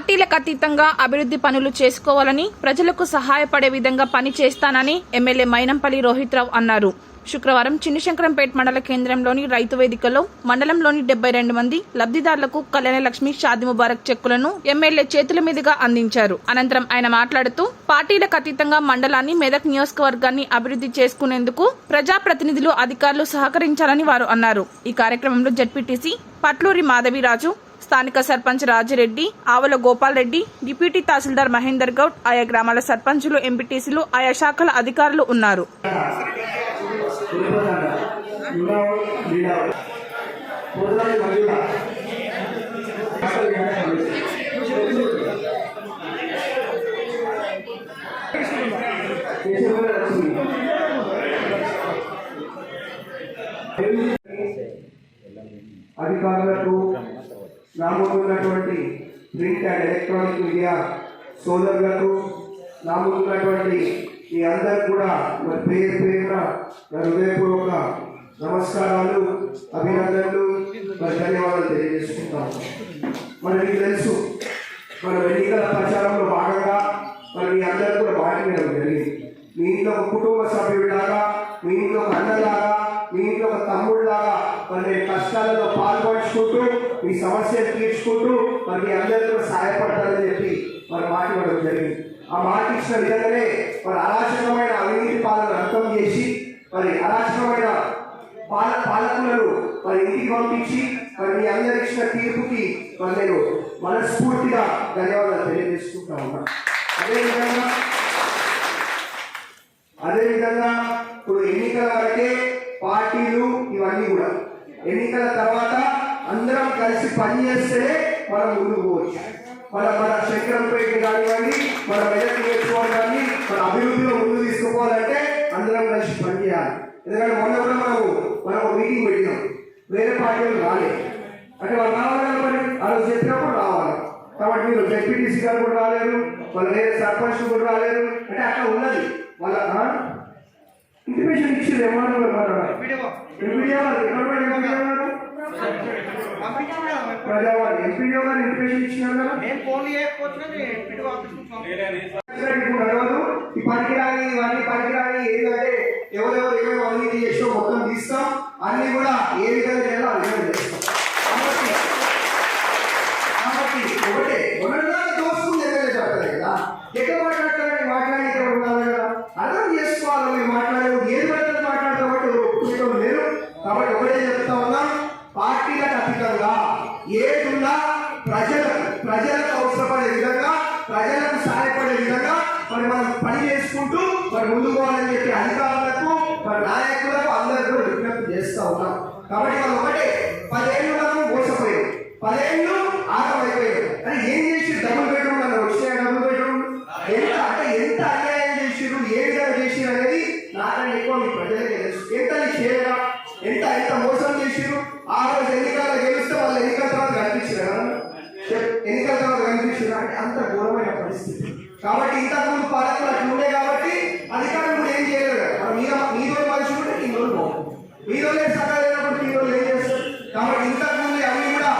పార్టీలకు అతీతంగా అభివృద్ధి పనులు చేసుకోవాలని ప్రజలకు సహాయపడే విధంగా పని చేస్తానని ఎమ్మెల్యే మైనంపల్లి రోహిత్రావు అన్నారు. శుక్రవారం చిన్నశంకరంపేట మండల కేంద్రంలోని రైతు వేదికలో మండలంలోని డెబ్బై రెండు మంది లబ్ధిదారులకు కళ్యాణ లక్ష్మి షాది ముబారక్ చెక్కులను ఎమ్మెల్యే చేతుల మీదుగా అందించారు. అనంతరం ఆయన మాట్లాడుతూ పార్టీలకు అతీతంగా మండలాన్ని మెదక్ నియోజకవర్గాన్ని అభివృద్ధి చేసుకునేందుకు ప్రజాప్రతినిధులు అధికారులు సహకరించాలని వారు అన్నారు. ఈ కార్యక్రమంలో జడ్పీటీసీ పట్లూరి మాధవిరాజు స్థానిక సర్పంచ్ రాజిరెడ్డి ఆవల గోపాల్ రెడ్డి డిప్యూటీ తహసీల్దార్ మహేందర్ గౌడ్ ఆయా గ్రామాల సర్పంచులు ఎంపీటీసీలు ఆయా శాఖల అధికారులు ఉన్నారు. అధికారులకు నామూలున్నటువంటి ప్రింట్ అండ్ ఎలక్ట్రానిక్ మీడియా సోదరులకు నామూలున్నటువంటి మీ అందరు కూడా మరి పేరు పేరున నా హృదయపూర్వక నమస్కారాలు అభినందనలు మరి ధన్యవాదాలు తెలియజేసుకుంటాం మరి మీకు తెలుసు మన ఎన్నికల ప్రచారంలో భాగంగా మరి మీ అందరూ కూడా బాగా జరిగింది మీ ఇంట్లో ఒక కుటుంబ సభ్యుడిలాగా మీ ఇంట్లో ఒక అన్నలాగా మీ ఇంట్లో ఒక తమ్ముడిలాగా మరి నేను కష్టాలలో పాల్పంచుకుంటూ మీ సమస్యలు తీర్చుకుంటూ మరి మీ అందరికీ సహాయపడతారని చెప్పి మరి మాట్లాడడం జరిగింది. ఆ మాట ఇచ్చిన విధంగానే మరి అరాచకమైన అవినీతి పాలన అర్థం చేసి మరి అరాచకమైన పాల పాలకులను మరి ఇంటికి పంపించి మరి మీ అందరి ఇచ్చిన తీర్పుకి మరి నేను మనస్ఫూర్తిగా ధన్యవాదాలు తెలియజేసుకుంటా ఉన్నా అదేవిధంగా అదేవిధంగా ఇప్పుడు ఎన్నికల వరకే పార్టీలు ఇవన్నీ కూడా ఎన్నికల తర్వాత అందరం కలిసి పనిచేస్తే మనం ముందుకు పోవచ్చు. మన మన శంకరంపేట కానివ్వండి మన మెదక్ నేర్చుకోవడాన్ని మన అభివృద్ధిలో ముందు తీసుకుపోవాలంటే అందరం కలిసి పనిచేయాలి ఎందుకంటే మొన్న కూడా మనము మనం మీటింగ్ పెట్టినాం. వేరే పార్టీ రాలేదు అంటే వాళ్ళు రావాలి మరి. వాళ్ళు చెప్పినప్పుడు రావాలి. కాబట్టి మీరు జెడ్పీటీసీ గారు కూడా రాలేరు వాళ్ళు వేరే సర్పంచ్ కూడా రాలేరు. అంటే అట్లా ఉన్నది. వాళ్ళ ఇంటిమేషన్ ఇచ్చింది ఏమన్నా ప్రజావాణి ఎంపీడీ గారు ఇచ్చినారు కదా నేను ఫోన్ చేయకపోతున్నా ఈ పనికిరాని ఇవన్నీ పనికిరాని ఏంటంటే ఎవరెవరు ఏమేమి అవినీతి చేసో మొత్తం తీస్తాం. అన్ని కూడా ఏ విధంగా కాబట్టి ఒకటే చెప్తా ఉన్నా పార్టీలకు అతీతంగా ఏదున్నా ప్రజలకు ప్రజలకు అవసరపడే విధంగా ప్రజలకు సహాయపడే విధంగా మరి మనం పని చేసుకుంటూ మరి ముందుకు పోవాలని చెప్పి అధికారులకు మరి నాయకులకు అందరికీ విజ్ఞప్తి చేస్తా ఉన్నాం. కాబట్టి మనం ఒకటే పదేళ్ళు మనం మోసపోయాం. పదేళ్ళు కాబట్టి ఇంతకుముందు పాలకులు అట్లా ఉండే కాబట్టి అధికారులు కూడా ఏం చేయలేదు కదా. మరి మీద మీదో మనిషి ఈ రోజు బాగుంటుంది. మీలో సకాలం లేనప్పుడు ఈ రోజు ఏం చేస్తారు? కాబట్టి ఇంతకుముందు అన్ని కూడా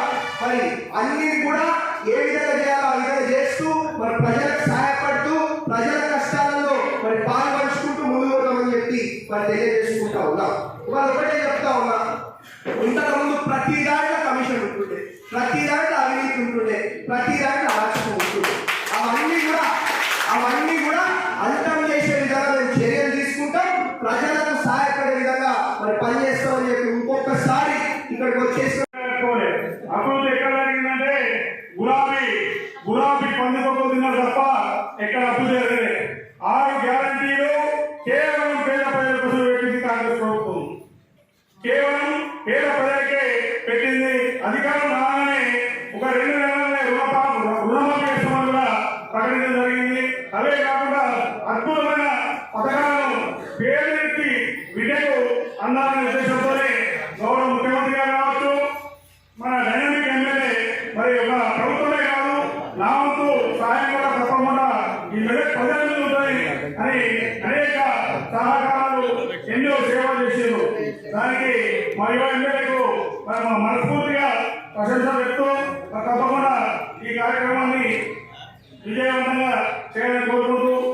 మరి అన్ని కూడా ఏ విధంగా చేయాలో ఆ విధంగా చేస్తూ మరి ప్రజలకు సహాయపడుతూ ప్రజల కష్టాలలో మరి పాల్పంచుకుంటూ ముందు పోతామని చెప్పి మరి తెలియజేసుకుంటా ఉన్నాం. ఇవాళ ఒకటే చెప్తా ఉన్నా. ఇంతకుముందు ప్రతి దాంట్లో ఇక్కడికి వచ్చేసి అభివృద్ధి ఎక్కడ జరిగిందంటే గులాబీ గులాబీ పండుగ తిన్నారు తప్ప ఎక్కడ అభివృద్ధి జరగలేదు ఆరు గ్యారంటీలు కేవలం పేద ప్రజల కోసం పెట్టింది కాంగ్రెస్ ప్రభుత్వం కేవలం పేద ప్రజలకే పెట్టింది అధికారం రాగానే ఒక రెండు నెలలనే రుణపా రుణమాఫీ చేస్తామని కూడా ప్రకటించడం జరిగింది అవే కాకుండా అద్భుతమైన పథకాలు మరి మన ప్రభుత్వమే కాదు నా వంతు సహాయం కూడా తప్పకుండా ఈ మెదక్ ప్రజలు ఉంటాయి అని అనేక సహకారాలు ఎన్నో సేవలు చేసారు దానికి మా యువ ఎమ్మెల్యేకు మనస్ఫూర్తిగా ప్రశంస వ్యక్తం తప్పకుండా ఈ కార్యక్రమాన్ని విజయవంతంగా చేయడానికి